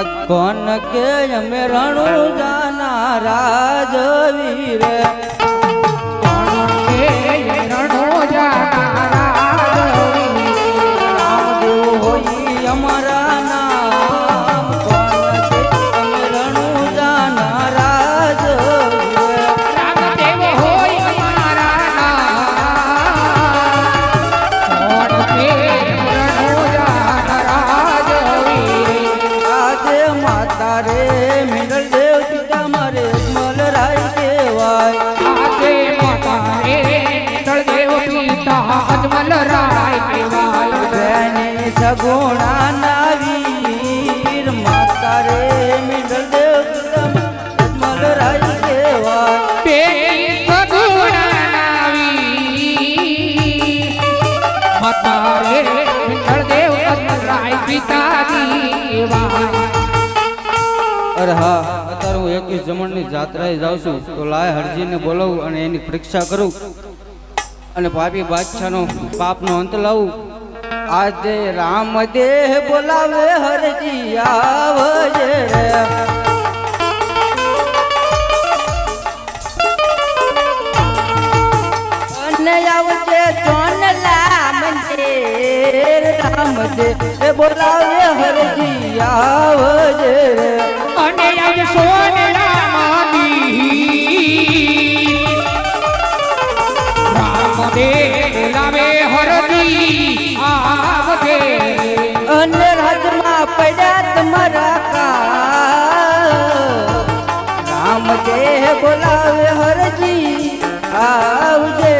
આ કોણ કે અમે રણુ જાના રાજવીર? બેને સગુણા નાવીર માતા રે મિડલ દેવ રાય કહેવાય અરે હા અત્યારે હું એકવીસ જમણની જાત્રાએ જાઉં છું તો લાય હરજીને બોલાવું અને એની પરીક્ષા કરું. અને પાપી બાદશાહનો પાપનો અંત લાવું. આજે રામ દેહ બોલાવે હરજી આવજે રે. અને આવજે ચોનલા મંદિર રામ દેહ બોલાવે હરજી આવજે રે. અને આજ સોનેલા પડ્યા તમારા કા રામ દેહ બોલાવે હરજી આવજે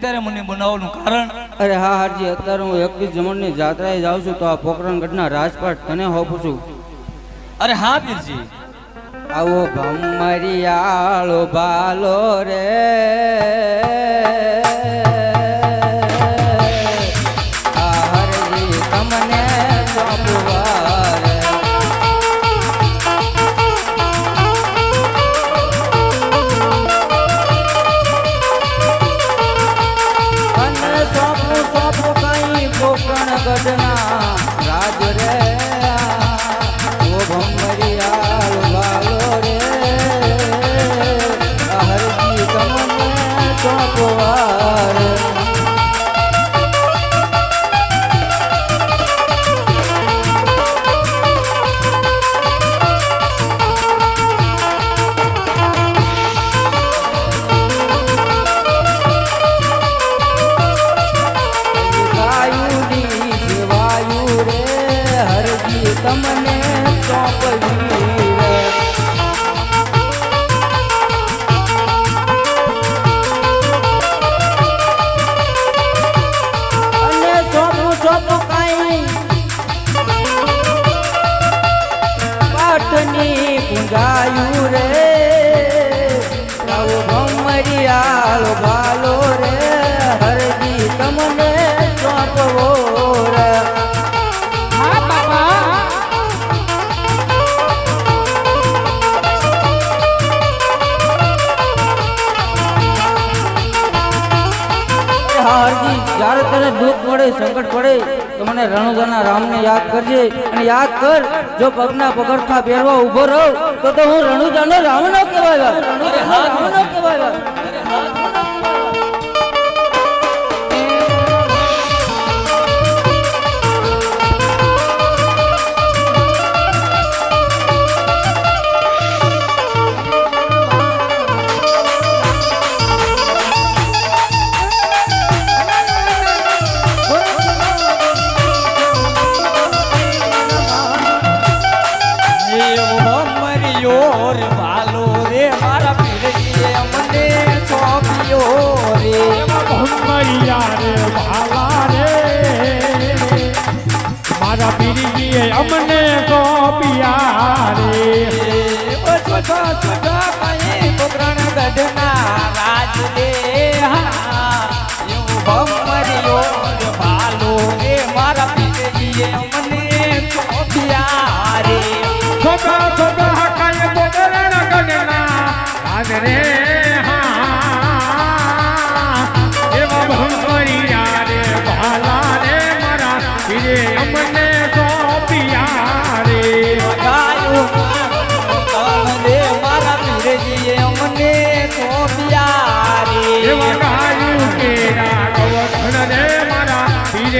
અત્યારે મને બનાવવાનું કારણ? અરે હા હાજી અત્યારે હું એકવીસ જમણની જાત્રાએ જાઉં છું તો આ પોકરણગઢના રાજપાટ તને હોપું છું. અરે હા પીરજી. આવો ભમરિયાળો ભાલો રે. Sadhana દુઃખ પડે સંકટ પડે તો મને રણુજાના રામને યાદ કરજે અને યાદ કર જો પગના પગરખા પહેરવા ઊભો રહો તો તો હું રણુજાનો રામ ન કહેવાય રણુજાનો રામ કહેવાય. पिया रे, भाला रे। मारा पीरी को पिया रे। छुटा छुटा कहीं पुकरण भालो रे, मारा पीरी हमने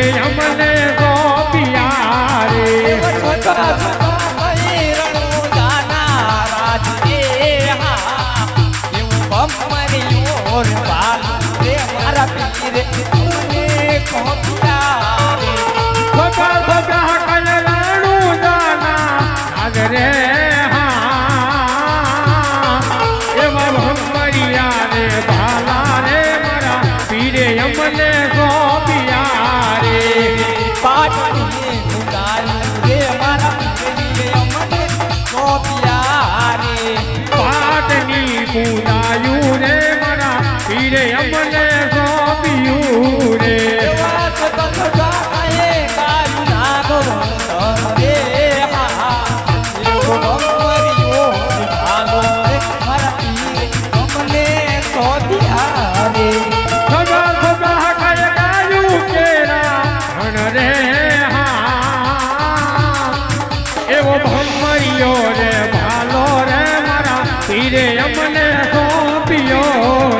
Yeah. રે અમને સોંપ્યું રે એવો ભમરિયો રે ભાલો રે મારા પીરે અમને સોંપ્યો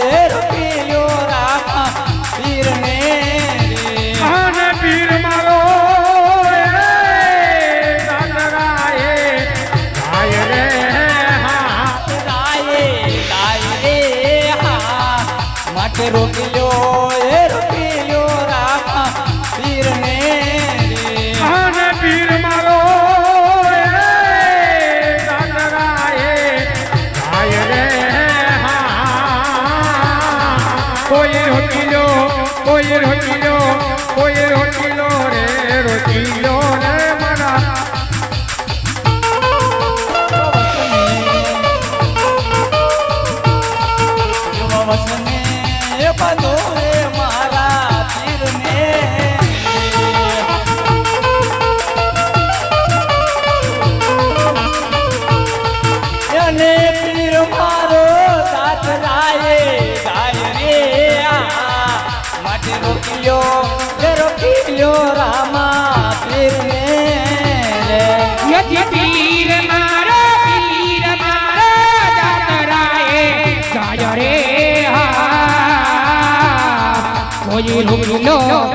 કોઈ ভুলো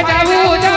મારે જાવું.